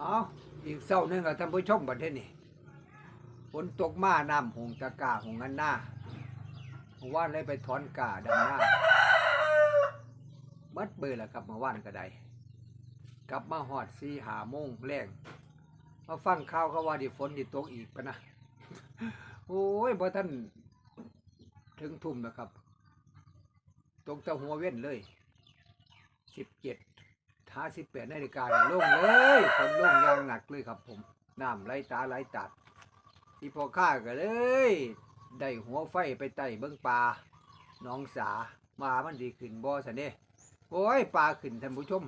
เอาอีกเศร้าหนึงกับท่านผู้ชมบัดเทศนี่ฝนตกมาน้ำหงตะกาหงอันหน้าเมื่อวานเลยไปถอนกาดำหน้าบัดเบื่อแล้วครับเมื่อวานก็ได้กลับมาหอดสีหาโมงแรงมาฟังข่าวเขาว่าดิฝนดิตกอีกปะนะโอ้ยบ่ท่านถึงทุ่มนะครับ ตกต่หัวเว้นเลยสิบเจ็ด ท้าสิบแปดนาฬิกาเนี่ยลงเลยฝนลงอย่างหนักเลยครับผมน้ำไหลตาไหลตัดที่พอข้าก็เลย ได้หัวไฟไปไต่เบิ้งปลาน้องสามามันดีขึ้นบ่สันเด้โอ้ยปลาขึ้นท่านผู้ชม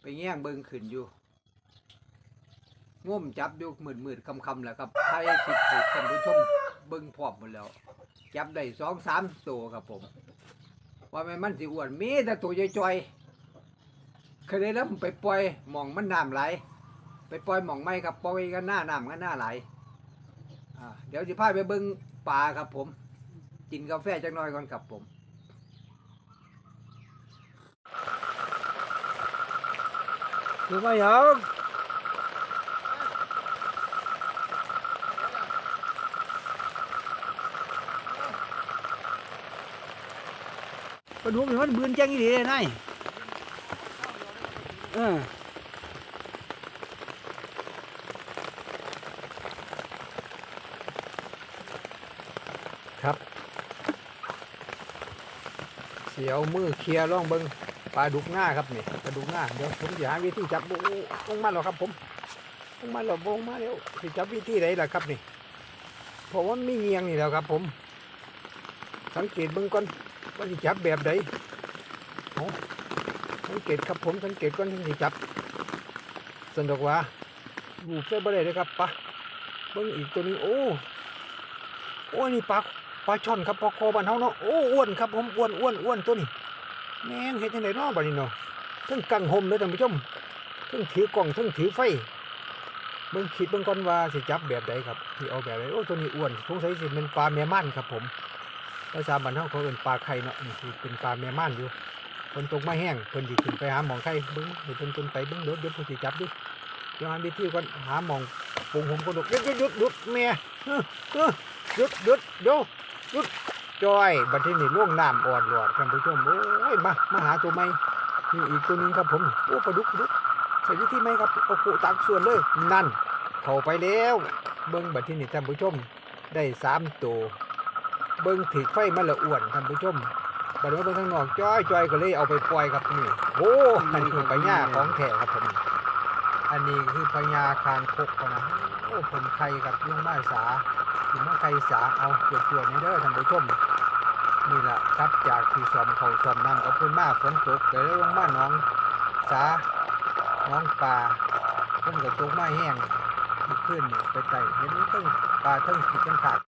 ไปแง่งเบิ้งขึ้นอยู่ง่มจับอยู่มืดมืดคำคำแหละครับไทยสิบหกท่านผู้ชมเบิ้งพร้อมหมดแล้ว จับได้สองสามตัวครับผม ว่าแม่นมันสิอ้วนมีแต่ตัวจ่อยๆ เคยได้แล้วไปปล่อยหมองมันน้ำไหล ไปปล่อยหมองไม้ครับปล่อยกันหน้าน้ำกันหน้าไหลอ่าเดี๋ยวจะพาไปเบิ้งปลาครับผม กินกาแฟจักหน่อยก่อนครับผมดูไม่ยังปลาดุกนี่มันบืนจังอีหลีเลยนายเออครับ เสียวมือเคลียร์ล่องเบิงปลาดุกหน้าครับนี่ปลาดุกหน้าเดี๋ยวผมจะหาวิธีจับโอ้โหลงมาแล้วครับ ผมลงมาแล้วลงมาแล้วสิจับวิธีไหนล่ะครับนี่เพราะว่ามีเงียงนี่แล้วครับ ผม สังเกตเบิ้งก่อนว่าสิจับแบบใดเอา สังเกตครับผมสังเกตก่อนที่จับสนุกว่ารูปใส่บ่ได้เลยครับปะเบิ้งอีกตัวนี้โอ้โอ้นี่ปลาปลาช่อนครับปลาคอบ้านเฮาเนาะโอ้อ้วนครับผมอ้วนอ้วนอ้วนตัวนี้แมงเฮ็ดจังไดเนาะบัดนี้เนาะทั้งกังหมเลยท่านผู้ชมทั้งถือกล่องทั้งถือไฟเบิ่งคิดเบิ่งก่อนว่าสิจับแบบใดครับที่เอาแบบใดโอ้ตัวนี้อ้วนสงสัยสิเป็นปลาแม่ม่านครับผมภาษาบ้านเฮาเขาเอิ้นปลาไข่เนาะนี่คือเป็นปลาแม่ม่านอยู่ ฝนตกมาแห้งเพิ่นสิขึ้นไปหาหมองไข่เบิ่งให้เพิ่นขึ้นไปเบิ่งเดี๋ยวเดี๋ยวผมสิจับดูเดี๋ยวหาวิธีก่อนหาหมองปรุงผมก็ดกหยุดหยุดหยุดหยุดแม่เออเออหยุดหยุดจอยบัดที่นี่ล่วงน้ำอ่อนหลอดท่านผู้ชมโอ้ยมามาหาตัวใหม่นี่อีกตัวนึงครับผมโอ้ปลาดุกปลาดุกใส่วิธีไหมครับโอ้โหตักส่วนเลยนั่นเข้าไปแล้วเบิ้งบัดที่นี่ท่านผู้ชมได้สามตัวเบิ้งถือไฟมาละอ้วนท่านผู้ชม บัดว่าเบิ้งข้างนอกจ้อยจ้อยก็เลยเอาไปปล่อยครับนี่โอ้อันนี้คือปัญญาของแท้ครับผมอันนี้คือปัญญาคางคกนะโอ้ผลไข่กับลุงไม้สาถึงมาไก่สาเอาเกี่ยวๆนี่เด้อท่านผู้ชมนี่แหละครับจากที่สอมเขาสอมน้ำกับเพื่อนมากฝนตกเดี๋ยวลงมาหน้องสาน้องปลาเพิ่นก็ตกไมาแห้งขึ้นไปไต่เห็นทั้งปลาทั้งขีดทั้งขาด